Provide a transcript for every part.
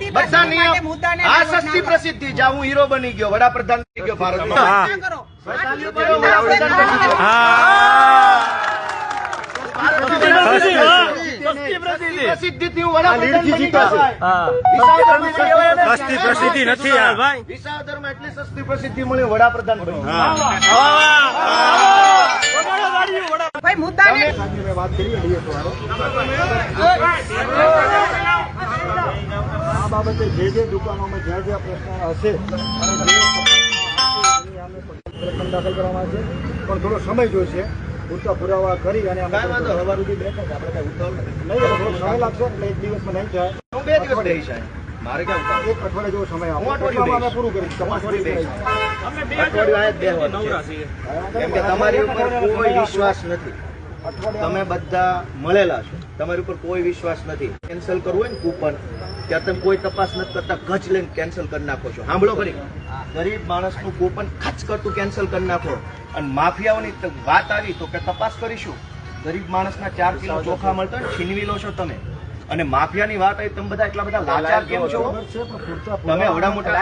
આ સસ્તી પ્રસિદ્ધિ જા હું હીરો બની ગયો વડાપ્રધાન બની ગયો ભારત હા. ના કરો. તાલીઓ આ કરો, વડાપ્રધાન બની ગયો. સસ્તી પ્રસિદ્ધિ. પ્રસિદ્ધિથી વડાપ્રધાન બની ગયો. ભાઈ. હા. વિસાવદરમાં કેવો એને? સસ્તી પ્રસિદ્ધિ નથી યાર. ભાઈ વિસાવદરમાં એટલી સસ્તી પ્રસિદ્ધિ મળી વડાપ્રધાન ભાઈ મુદ્દાને વાત કરી આ બાબતે જે જે દુકાનોમાં જ્યાં જ્યાં પ્રશ્ન હશે અને જે પ્રકરણ દાખલ કરવામાં આવશે. પણ થોડો સમય જોઈશે. પૂરતા પુરાવા કરી અને સવાર કાંઈ વાંધો, સુધી બેઠા આપણે કાંઈ ઉતાવળ નહીં સમય લાગશે એટલે એક દિવસમાં નહીં થાય. બે દિવસ. મારે ક્યાં એક અઠવાડિયા જેવો સમય આપો. અમે પૂરું કરીશું. કે તમારી ઉપર કોઈ વિશ્વાસ નથી. તમે બધા મળેલા છો. તમારી ઉપર કોઈ વિશ્વાસ નથી. કેન્સલ કરવું હોય ને કૂપન ત્યાં તમે કોઈ તપાસ નથી કરતા ગજ લઈને કેન્સલ કરી નાખો છો. સાંભળો કરી ગરીબ માણસનું કૂપન ખચ કરતું કેન્સલ કરી નાખો. અને માફિયાઓની વાત આવી તો કે તપાસ કરીશું. ગરીબ માણસના ચાર કિલો ચોખા મળતા છીનવી લો છો તમે. અને માફિયાની વાત આવી તમે બધા એટલા બધા લાચાર કેમ છો? તમે પુરાવા મોટા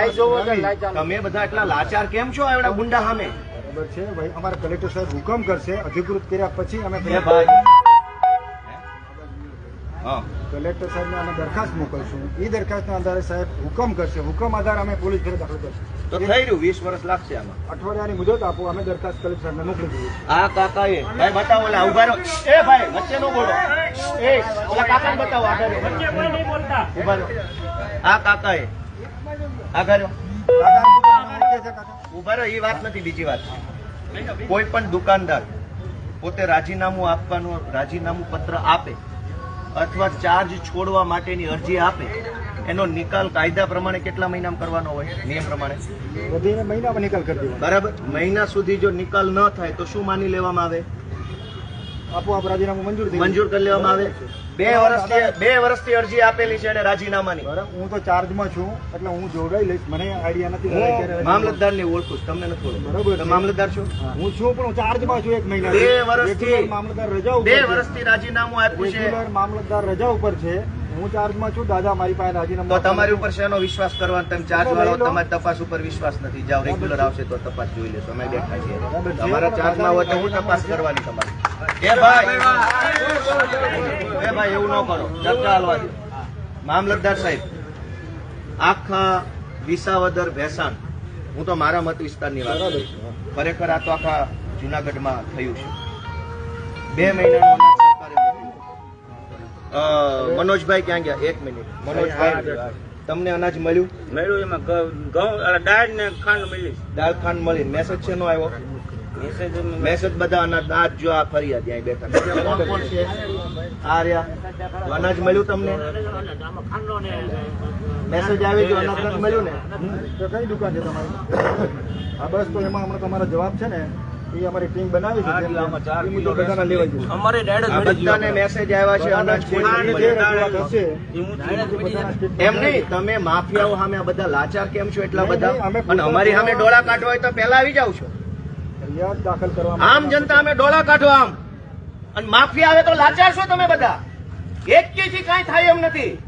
તમે બધા એટલા લાચાર કેમ છો એવડા ગુંડા સામે? બરાબર છે ભાઈ અમારા કલેક્ટર સાહેબ હુકમ કરશે અધિકૃત કર્યા પછી અમે ભાઈ. હા. કલેક્ટર સાહેબને અમે દરખાસ્ત મોકલશું. એ દરખાસ્તના આધારે સાહેબ હુકમ કરશે. હુકમ આધારે અમે પોલીસ ઘરે દાખલ તો કરશું થઈ રહ્યું વીસ વર્ષ લાગશે આમાં. અઠવાડિયાની મુદત આપો અમે દરખાસ્ત કલેક્ટર સાહેબને મોકલી દઈએ આ કાકા એ ભાઈ બતાવો ઓલા ઊભા રહો. એ ભાઈ વચ્ચે નો બોલો. એ ઓલા કાકાને બતાવો આગળ. ઊભા રહો. આ કાકા એ આગળ. ઊભા રહો એ વાત નથી બીજી વાત. કોઈ પણ દુકાનદાર પોતે રાજીનામું આપવાનું રાજીનામું પત્ર આપે અથવા ચાર્જ છોડવા માટેની અરજી આપે એનો નિકાલ કાયદા પ્રમાણે કેટલા મહિનામાં કરવાનો હોય? નિયમ પ્રમાણે. વધીને મહિનામાં નિકાલ કરી દેવાનો. બરાબર. મહિના સુધી જો નિકાલ ન થાય તો શું માની લેવામાં આવે? આપો આપ રાજીનામું મંજૂર મંજૂર કરી લેવામાં આવે? બે વર્ષથી બે વર્ષથી અરજી આપેલી છે અને રાજીનામાની. બરાબર હું તો ચાર્જમાં છું એટલે હું જોડાઈ લઈશ. મને આઈડિયા નથી મામલતદારને ઓળખું છું, તમને નથી ઓળખતો. બરાબર મામલતદાર છું? હું. છું પણ હું ચાર્જમાં છું એક મહિના બે વર્ષથી મામલતદાર રજા ઉપર બે છે. વર્ષથી રાજીનામું આપ્યું છે. મામલતદાર રજા ઉપર છે. હું ચાર્જમાં છું દાદા મારી પાસે રાજીનામું તો તમારી. ઉપર શેનો વિશ્વાસ કરવાનો. તમે ચાર્જ વાળો તમારી તપાસ ઉપર વિશ્વાસ નથી. જાઓ રેગ્યુલર આવશે તો તપાસ જોઈ લેશો. અમે બેઠા છીએ. તમારા ચાર્જમાં હોય તો હું તપાસ કરવાની તમારી. ભાઈ. ભાઈ એવું ન કરો. ચર્ચા હાલવા દો. મામલતદાર સાહેબ આખા વિસાવદર ભેસાણ હું તો મારા મત વિસ્તારની વાત કરું છું. ખરેખર આ તો આખા જુનાગઢમાં થયું છે. બે મહિનાનું સરકારે મનોજભાઈ ક્યાં ગયા? એક મિનિટ. મનોજભાઈ તમને અનાજ મળ્યું? મળ્યું એમાં ઘઉં દાળ ને ખાંડ મળી. દાળ ખાંડ મળી. મેસેજ છે નો આવ્યો મેસેજ મેસેજ બધા અનાજ આજ જો આ ફરિયાદ ત્યાં બેઠા. કોણ કોણ છે? આ રહ્યા અનાજ મળ્યું તમને? મેસેજ આવી ગયો અનાજ મળ્યું ને? તો કઈ દુકાન છે તમારી? હા બસ તો એમાં હમણાં તમારો જવાબ છે ને એ અમારી ટીમ બનાવી છે. અમારે બધાને મેસેજ આવ્યા છે અનાજ એમ નહીં તમે માફિયાઓ સામે બધા લાચાર કેમ છો એટલા બધા? અને અમારી સામે ડોળા કાઢવા હોય તો પહેલા આવી જાવ છો. દાખલ કરવા આમ જનતા અમે ડોળા કાઢો આમ. અને માફી આવે તો લાચાર છો તમે બધા. એક કે થી કાંઈ થાય એમ નથી.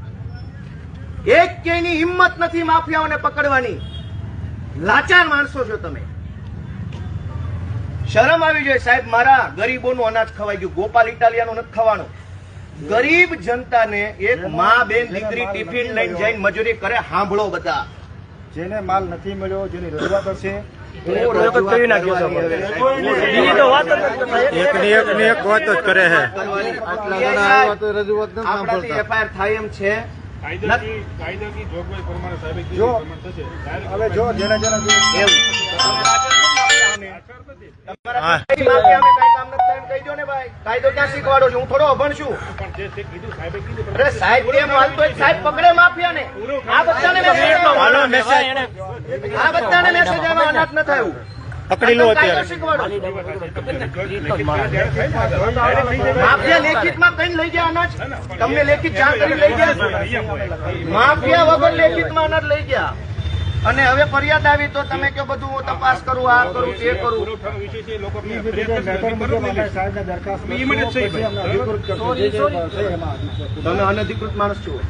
એક કે ની હિંમત નથી માફિયાઓને પકડવાની. લાચાર માણસો છો તમે. શરમ આવી જોઈએ સાહેબ મારા ગરીબોનું અનાજ ખવાઈ ગયું ગોપાલ ઇટાલિયાનું નથી ખાવાનું. ગરીબ જનતાને એક મા બેન દીકરી ટિફિન લઈને જઈને મજૂરી કરે સાંભળો બધા. જેને માલ નથી મળ્યો જેની રજૂઆત હશે સાહેબ, થાય એમ છે. જોગવાઈ પ્રમાણે જો હવે જો જેને જેને માફિયા ને કાયદો ક્યાં શીખવાડો છું? હું થોડો અભણ છું. સાહેબે કેમ હાલતો પકડે માફિયાને. આ બધાને. મેસેજ આ બધાને મેસેજ આવ્યો અનાથ ન થયું પકડી લો અત્યારે. માફિયા માફિયા લેખિતમાં કઈ લઈ ગયા અનાજ? તમને લેખિત જાણ કરી લઈ ગયા? માફિયા વગર લેખિતમાં અનાજ લઈ ગયા. અને હવે ફરિયાદ આવી તો તમે કે બધું હું તપાસ કરું આ કરું તે કરું. તમે અનધિકૃત માણસ લોકો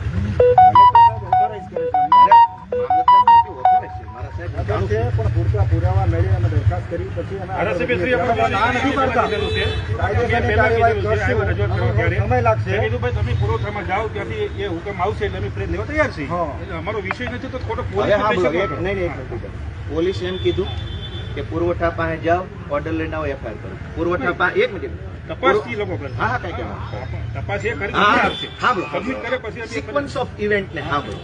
પુરાવા મેળવી અમે દરખાસ્ત કરી પછી અમે આગળ ધારાસભ્ય શ્રી વધીએ. આપણે ના નથી પાડતા. કીધેલું છે. કાયદેસરની મેં પહેલા કાર્યવાહી કીધેલું છે, કરશું. આવ્યા રજૂઆત કરવા થોડો ત્યારે. સમય લાગશે. મેં તમે પુરવઠામાં જાઓ ત્યાંથી એ હુકમ આવશે એટલે અમે ફ્રેજ લેવા તૈયાર છીએ. અમારો વિષય નથી તો ખોટો હવે પોલીસ એમ કીધું કે પુરવઠા પાસે જાઓ ઓર્ડર લઈને આવો એફઆઈઆર કરો. પુરવઠા પાસે એક મિનિટ તપાસથી લોકો કરે. હા હા તપાસ એ કરી હા, સિક્વન્સ ઓફ ઇવેન્ટ ને સાંભળો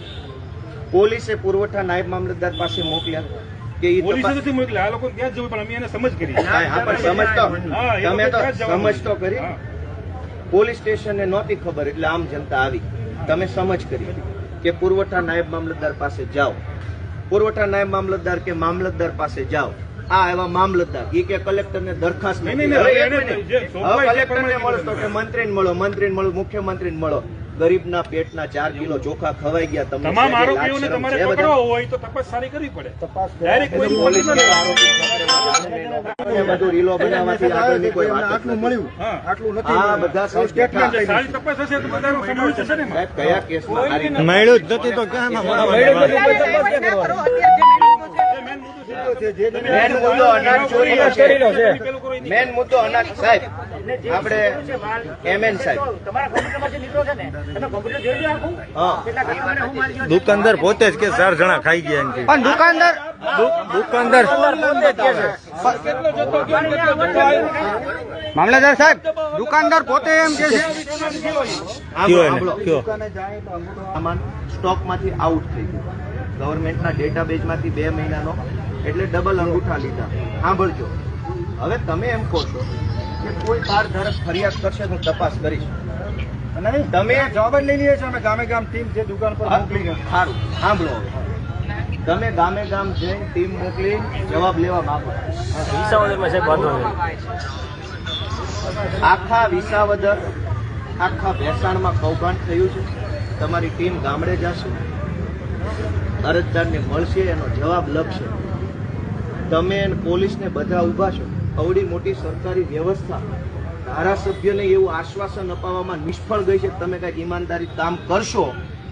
પોલીસે પુરવઠા નાયબ મામલતદાર પાસે મોકલ્યા કે પોલીસે નથી મોકલ્યા. આ લોકો ત્યાં જવું પણ અમે એને સમજ કરી. હા, હા, પણ સમજતો તમે તો કરી. પોલીસ સ્ટેશનને નહોતી ખબર એટલે આમ જનતા આવી. તમે સમજ કરી કે પુરવઠા નાયબ મામલતદાર પાસે જાઓ. પુરવઠા નાયબ મામલતદાર કે મામલતદાર પાસે જાઓ. આ એવા મામલતદાર. ઈ કે કલેક્ટરને દરખાસ્ત હવે સોંપવાય છે કલેક્ટરને મળો તો કે મંત્રીને મળો મંત્રીને મળો મુખ્યમંત્રીને મળો. ગરીબના પેટના ચાર કિલો ચોખા ખવાઈ ગયા તમને તમામ આરોપીઓને તમારે પકડવા હોય તો તપાસ સારી કરવી પડે તપાસ ડાયરેક્ટ કોઈ પોલીસ બધું રીલો બનાવવાથી આગળની કોઈ વાત આટલું મળ્યું આટલું નથી આ બધા સ્ટેટમેન્ટ સારી તપાસ હશે તો બધાનો સમાવેશ થશે ને કયા કેસમાં મળ્યું જ નથી તો ક્યાં મળ્યું જ નથી મેન મુદ્દો અનાજ ચોરીનો છે. મેન મુદ્દો અનાજ સાહેબ. આપણે એમએન સાહેબ. દુકાનદાર પોતે જ કે ચાર જણા ખાઈ ગયા એમ પણ દુકાનદાર દુકાનદાર મામલતદાર સાહેબ દુકાનદાર પોતે એમ કે છે. સ્ટોકમાંથી આઉટ થઈ ગયું. ગવર્મેન્ટના ડેટાબેઝમાંથી બે મહિનાનો એટલે ડબલ અંગૂઠા લીધા. સાંભળજો. હવે તમે એમ કહો છો કે કોઈ કાર ધારક ફરિયાદ કરશે તો તપાસ કરીશ. નહીં તમે જવાબ જ લઈ લઈએ છીએ અમે ગામે ગામ ટીમ જે દુકાન પર મોકલી સારું. સાંભળો હવે. તમે ગામે ગામ જઈ ટીમ મોકલી જવાબ લેવા માંગો આખા વિસાવદર આખા ભેસાણમાં કૌભાંડ થયું છે. તમારી ટીમ ગામડે જશે. અરજદારને મળશે એનો જવાબ લખશે. તમે પોલીસને બધા ઊભા છો. અવડી મોટી સરકારી વ્યવસ્થા. ધારાસભ્યને એવું આશ્વાસન અપાવવામાં નિષ્ફળ ગઈ છે તમે કંઈક ઈમાનદારી કામ કરશો,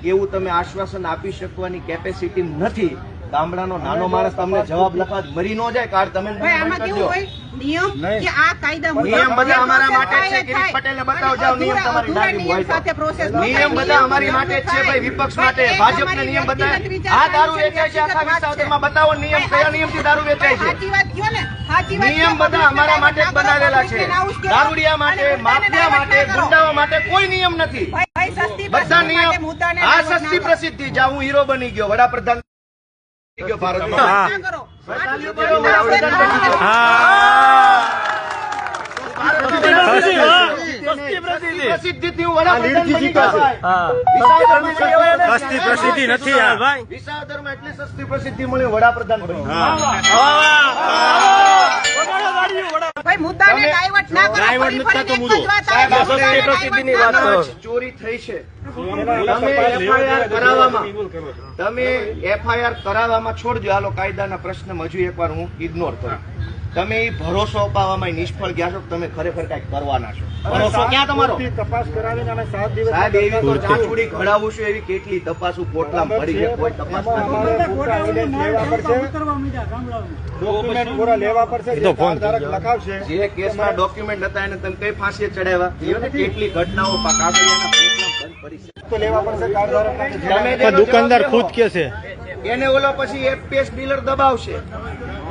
એવું તમે આશ્વાસન આપી શકવાની કેપેસિટી નથી. ગામડાનો નાનો માણસ તમને જવાબ લખવા મરી નો જાય કાર્ડ તમે ભાઈ આમાં કેવું હોય? નિયમ કે આ કાયદા નિયમ બધા અમારા માટે છે થાય. ગિરીશ બતાવો જાઓ નિયમ તમારી અધૂરા હોય સાથે process નિયમ બધા અમારી માટે છે ભાઈ વિપક્ષ માટે. ભાજપના નિયમ વ્યક્તિગત આ દારૂ વેચાય છે આખા વિસ્તારમાં બતાવો નિયમ કયા નિયમથી દારૂ વેચાય છે? સાચી વાત કયો ને? સાચી વાત નિયમ બધા અમારા માટે બનાવેલા છે. દારૂડિયા માટે માફિયા માટે ગુંડાઓ માટે કોઈ નિયમ નથી. ભાઈ, ભાઈ, સસ્તી બધા નિયમ આ સસ્તી પ્રસિદ્ધિ જા હું હીરો બની ગયો વડાપ્રધાન સસ્તી પ્રસિદ્ધિ. નથી આ ભાઈ વિસાવદરમાં એટલી સસ્તી પ્રસિદ્ધિ મળી વડાપ્રધાન બની ગયો. ભાઈ, મુદ્દાને તમે- ફરી નથી તો મુદો વાત સાહેબ, મુદ્દાને પ્રસિદ્ધિની વાત કરો. ચોરી થઈ છે તમે જાય, કરાવવામાં. તમે એફઆઈઆર કરાવવામાં છોડજો હાલો કાયદાના પ્રશ્ન હજુ એકવાર હું ઇગ્નોર કરું તમે એ ભરોસો અપાવવામાં નિષ્ફળ ગયા છો તમે ખરેખર કંઈક કરવાના છો? ભરોસો ક્યાં તમારો? તપાસ કરાવીને અમે સાત દિવસ સાહેબ એવી તો ચાચુડી ઘડાવું છું એવી કેટલી તપાસું કોટલામાં ભરી છે કોઈ તપાસ ડોક્યુમેન્ટ પૂરા લેવા પડશે જે ધારક લખાવશે. જે કેસમાં ડોક્યુમેન્ટ હતા એને તમે કઈ ફાંસીએ ચડાવ્યા? કેટલી ઘટનાઓ કાગળિયાના દુકાનદાર ખુદ કે છે? એને ઓલો પછી એફપીએસ ડીલર દબાવશે.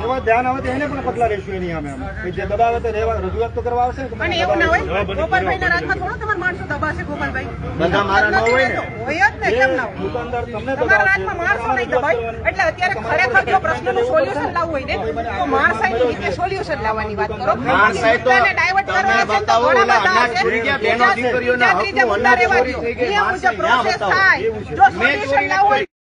એવા ધ્યાન આવે તો એને પણ પગલા લેશું એની અમે. જે દબાવે તો રજૂઆત તો કરવા આવશે પણ એવું ના દબાવે હોય ગોપાલભાઈના રાજમાં થોડો તમારા માણસો દબાશે ગોપાલભાઈ બધા મારા ન હોય ને. હોય જ ને કેમ ના દુકાનદાર તમને તમારા દબાવશે. માણસો નહીં દબાય એટલે અત્યારે ખરેખર જો પ્રશ્નનું સોલ્યુશન લાવવું હોય ને તો માણસાઈની રીતે સોલ્યુશન લાવવાની વાત કરો માણસાઈ તો તમે કરવા છે તો ઘણા બધા છે. દીકરીઓના ચોરી થઈ ગઈ, માણસાઈ બતાવો. જો લાવવું